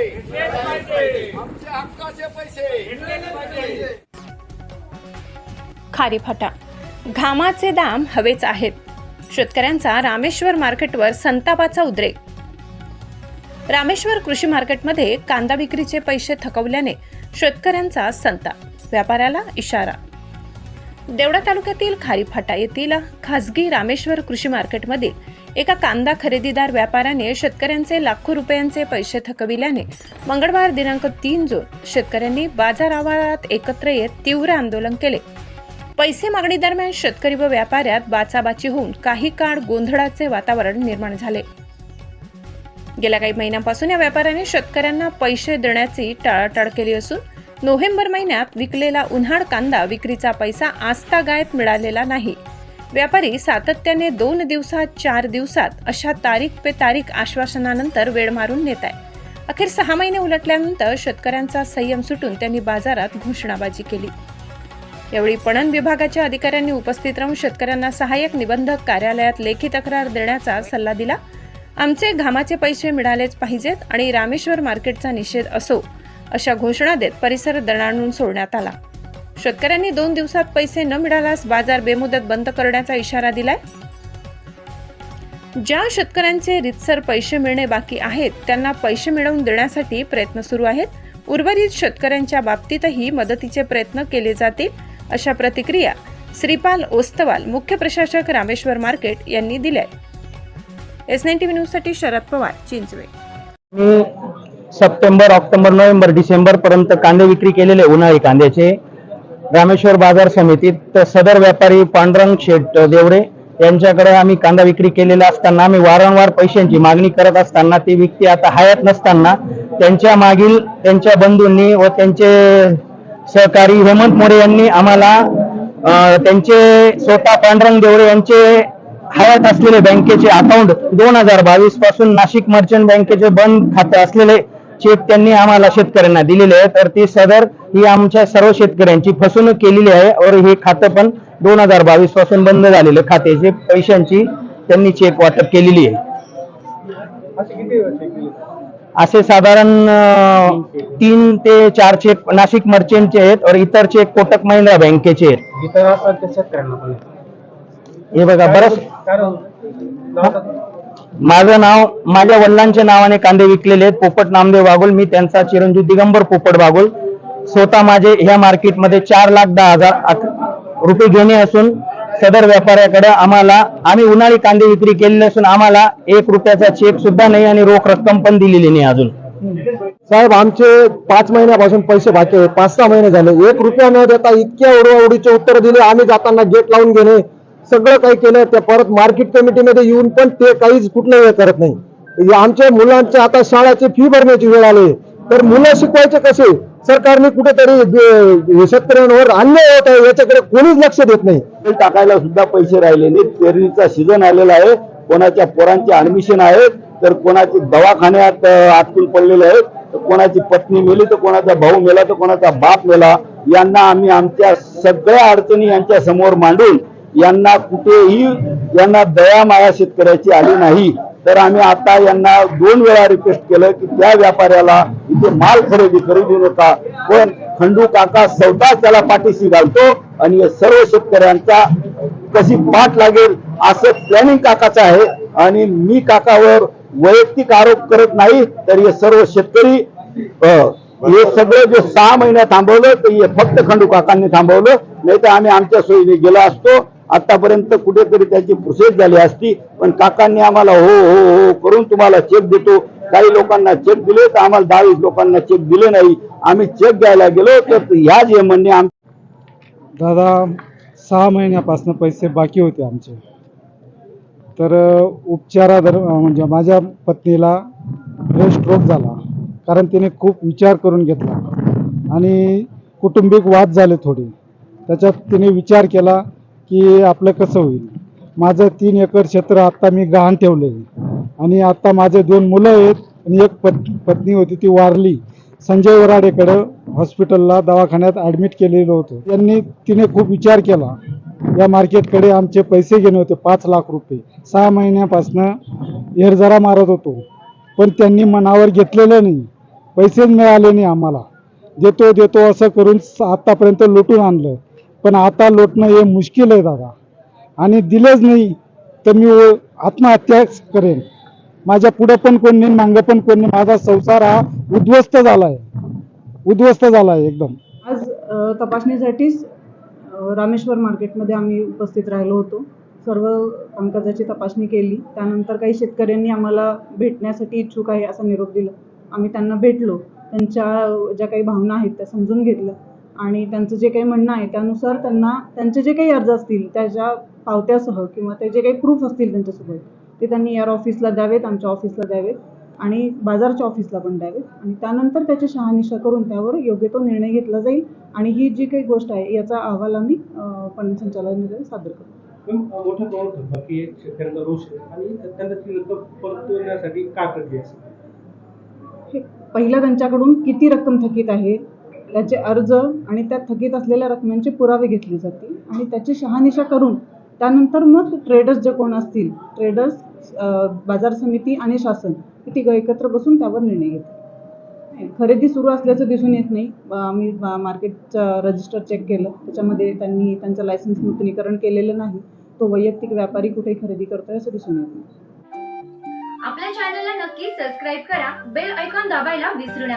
आमच्या हक्काचे पैसे घामाचे दाम हवेच आहेत. शेतकऱ्यांचा रामेश्वर मार्केटवर संतापाचा उद्रेक. रामेश्वर कृषी मार्केटमध्ये कांदा विक्रीचे पैसे थकवल्याने शेतकऱ्यांचा संताप. व्यापाऱ्याला इशारा. देवडा तालुक्यातील खारीफाटा येथील खासगी रामेश्वर कृषी मार्केटमधील एका कांदा खरेदीदार व्यापाऱ्याने शेतकऱ्यांचे लाखो रुपयांचे पैसे थकविल्याने मंगळवार दिनांक तीन जून शेतकऱ्यांनी बाजार आवारात एकत्र येत तीव्र आंदोलन केले. पैसे मागणी दरम्यान शेतकरी व व्यापाऱ्यात बाचाबाची होऊन काही काळ गोंधळाचे वातावरण निर्माण झाले. गेल्या काही महिन्यांपासून या व्यापाऱ्याने शेतकऱ्यांना पैसे देण्याची टाळाटाळ केली असून नोव्हेंबर महिन्यात विकलेला उन्हाळ कांदा विक्रीचा पैसा आस्थागायत मिळालेला नाही. व्यापारी सातत्याने दोन दिवसात चार दिवसात अशा तारीख पे तारीख आश्वासनानंतर वेळ मारून नेत आहे. अखेर सहा महिने उलटल्यानंतर शेतकऱ्यांचा संयम सुटून त्यांनी बाजारात घोषणाबाजी केली. यावेळी पणन विभागाच्या अधिकाऱ्यांनी उपस्थित राहून शेतकऱ्यांना सहाय्यक निबंधक कार्यालयात लेखी तक्रार देण्याचा सल्ला दिला. आमचे घामाचे पैसे मिळालेच पाहिजेत आणि रामेश्वर मार्केटचा निषेध असो अशा घोषणा देत परिसर दणाणून सोडण्यात आला. शेतकऱ्यांनी दोन दिवसात पैसे न मिळाल्यास बाजार बेमुदत बंद करण्याचा इशारा दिलाय. ज्या शेतकऱ्यांचे रितसर पैसे मिळणे बाकी आहेत त्यांना पैसे मिळवून देण्यासाठी प्रयत्न सुरू आहेत. उर्वरित शेतकऱ्यांच्या बाबतीतही मदतीचे प्रयत्न केले जातील अशा प्रतिक्रिया श्रीपाल ओस्तवाल मुख्य प्रशासक रामेश्वर मार्केट यांनी दिल्या एस नाईन्टी न्यूजसाठी Sharad Pawar Chinchwe. September October November December पर्यंत कांदे विक्री केलेले उन्हाळी कांद्याचे. रामेश्वर बाजार समितीत तर सदर व्यापारी पांडुरंग शेठ देवरे यांच्याकडे आम्ही कांदा विक्री केलेला असताना आम्ही वारंवार पैशांची मागणी करत असताना ती व्यक्ती आता हयात नसताना त्यांच्या मागील त्यांच्या बंधूंनी व त्यांचे सहकारी हेमंत मोरे यांनी आम्हाला त्यांचे स्वतः पांडुरंग देवरे यांचे हयात असलेले बँकेचे अकाउंट दोन हजार बावीसपासून नाशिक मर्चंट बँकेचे बंद खाते असलेले चेक त्यांनी आम्हाला शेतकऱ्यांना दिलेले आहे. तर ती सदर ही आमच्या सर्व शेतकऱ्यांची फसवणूक केलेली आहे. और हे खातं पण दोन हजार बावीसपासून बंद झालेले खात्याचे पैशांची त्यांनी चेक वाटप केलेली आहे. असे साधारण तीन ते चार चेक नाशिक मर्चंटचे आहेत और इतर चेक कोटक महिंद्रा बँकेचे आहेत. हे बघा बरंच कारण माझं नाव माझ्या वडिलांच्या नावाने कांदे विकलेले आहेत. पोपट नामदेव बागुल मी त्यांचा चिरंजीव दिगंबर पोपट बागुल. स्वतः माझे ह्या मार्केटमध्ये चार लाख दहा हजार रुपये घेणे असून सदर व्यापाऱ्याकडे आम्हाला आम्ही उन्हाळी कांदे विक्री केलेले असून आम्हाला एक रुपयाचा चेक सुद्धा नाही आणि रोख रक्कम पण दिलेली नाही अजून. साहेब आमचे पाच महिन्यापासून पैसे बाकी पाच सहा महिने झाले. एक रुपया न देता इतक्या उडवाउडीचे उत्तर दिले. आम्ही जाताना गेट लावून गेले सगळं काही केलं त्या परत मार्केट कमिटीमध्ये येऊन पण ते काहीच कुठलं हे करत नाही. आमच्या मुलांच्या आता शाळाची फी भरण्याची वेळ आली तर मुलं शिकवायचे कसे? सरकारने कुठेतरी शेतकऱ्यांवर अन्याय होत आहे याच्याकडे कोणीच लक्ष देत नाही. टाकायला सुद्धा पैसे राहिले नाहीत पेरणीचा सीझन आलेला आहे. कोणाच्या पोरांचे ऍडमिशन आहेत तर कोणाचे दवाखान्यात आटकून पडलेले आहेत तर कोणाची पत्नी मेली तर कोणाचा भाऊ मेला तर कोणाचा बाप मेला यांना आम्ही आमच्या सगळ्या अडचणी यांच्या समोर मांडून यांना कुठेही यांना दया माया शेतकऱ्याची आली नाही. तर आम्ही आता यांना दोन वेळा रिक्वेस्ट केलं की त्या व्यापाऱ्याला इथे माल खरेदी खरेदी नका. पण खंडू काका स्वतः त्याला पाठीशी घालतो आणि सर्व शेतकऱ्यांचा कशी पाठ लागेल असं प्लॅनिंग काकाचं आहे. आणि मी काकावर वैयक्तिक आरोप करत नाही तर हे सर्व शेतकरी अं, हे सगळं जे सहा महिने थांबवलं तर हे फक्त खंडू काकांनी थांबवलं. नाही तर आम्ही आमच्या सोयीने गेलो असतो. आतापर्यंत कुठेतरी त्याची प्रोसेस झाली असती. पण काकांनी आम्हाला हो हो हो करून तुम्हाला चेक देतो. काही लोकांना चेक दिले तर आम्हाला दहावीस लोकांना चेक दिले नाही. आम्ही चेक द्यायला गेलो तर ह्या जे म्हणणे आम दादा सहा महिन्यापासून पैसे बाकी होते आमचे. तर उपचारादर म्हणजे माझ्या पत्नीला ब्रेन स्ट्रोक झाला. कारण तिने खूप विचार करून घेतला. आणि कुटुंबिक वाद झाले थोडे. त्याच्यात तिने विचार केला की आपलं कसं होईल? माझं तीन एकर क्षेत्र आत्ता मी गहाण ठेवलं आहे. आणि आत्ता माझे दोन मुलं आहेत आणि एक पत पत्नी होती ती वारली. संजय वराडेकडं हॉस्पिटलला दवाखान्यात ॲडमिट केलेलं होतं. त्यांनी तिने खूप विचार केला. या मार्केटकडे आमचे पैसे घेणे होते पाच लाख रुपये. सहा महिन्यापासनं एरजरा मारत होतो. पण त्यांनी मनावर घेतलेलं नाही. पैसेच मिळाले नाही आम्हाला. देतो देतो असं करून आत्तापर्यंत लुटून आणलं. पण आता लोटणं हे मुश्किल आहे दादा. आणि दिलेच नाही तर मी आत्महत्या आत्महत्याच करेन. माझ्या पुढं पण कोण नाही मागं पण कोण नाही माझा संसार हा उद्ध्वस्त झाला आहे उद्ध्वस्त झाला आहे एकदम. आज तपासणीसाठीच रामेश्वर मार्केटमध्ये आम्ही उपस्थित राहिलो होतो. सर्व कामकाजाची तपासणी केली. त्यानंतर काही शेतकऱ्यांनी आम्हाला भेटण्यासाठी इच्छुक आहे असा निरोप दिला. आम्ही त्यांना भेटलो. त्यांच्या ज्या काही भावना आहेत त्या समजून घेतलं आणि त्यांचं जे काही म्हणणं आहे त्यानुसार त्यांना त्यांचे जे काही अर्ज असतील त्याच्या पावत्यासह किंवा ते जे काही प्रूफ असतील त्यांच्यासोबत ते त्यांनी यार ऑफिसला द्यावेत आमच्या ऑफिसला द्यावेत आणि बाजारच्या ऑफिसला पण द्यावेत. आणि त्यानंतर त्याची शहानिशा करून त्यावर योग्य तो निर्णय घेतला जाईल आणि ही जी काही गोष्ट आहे याचा अहवाल आम्ही पणन संचालनालयाला सादर करू मोठा प्रमाणात होता. की शेतकऱ्यांचा रोष आहे. आणि त्यांना ती रक्कम परतवण्यासाठी का प्रक्रिया असेल पहिलं त्यांच्याकडून किती रक्कम थकीत आहे? त्याचे अर्ज आणि त्या थकीत असलेल्या रकमेंचे पुरावे घेतले जातील. आणि त्याची शहानिशा करून त्यानंतर मग ट्रेडर्स जे कोण असतील ट्रेडर्स बाजार समिती आणि शासन हे तिघं एकत्र बसून त्यावर निर्णय घेतात खरेदी सुरू असल्याचं दिसून येत नाही. आम्ही मार्केटचं रजिस्टर चेक केलं. त्याच्यामध्ये त्यांनी त्यांचं लायसन्स नूतनीकरण केलेलं नाही. तो वैयक्तिक व्यापारी कुठेही खरेदी करतोय असं दिसून येत नाही. आपल्या चॅनलला नक्की सबस्क्राईब करा. बेल ऐकॉन दाबायला विसरू नका.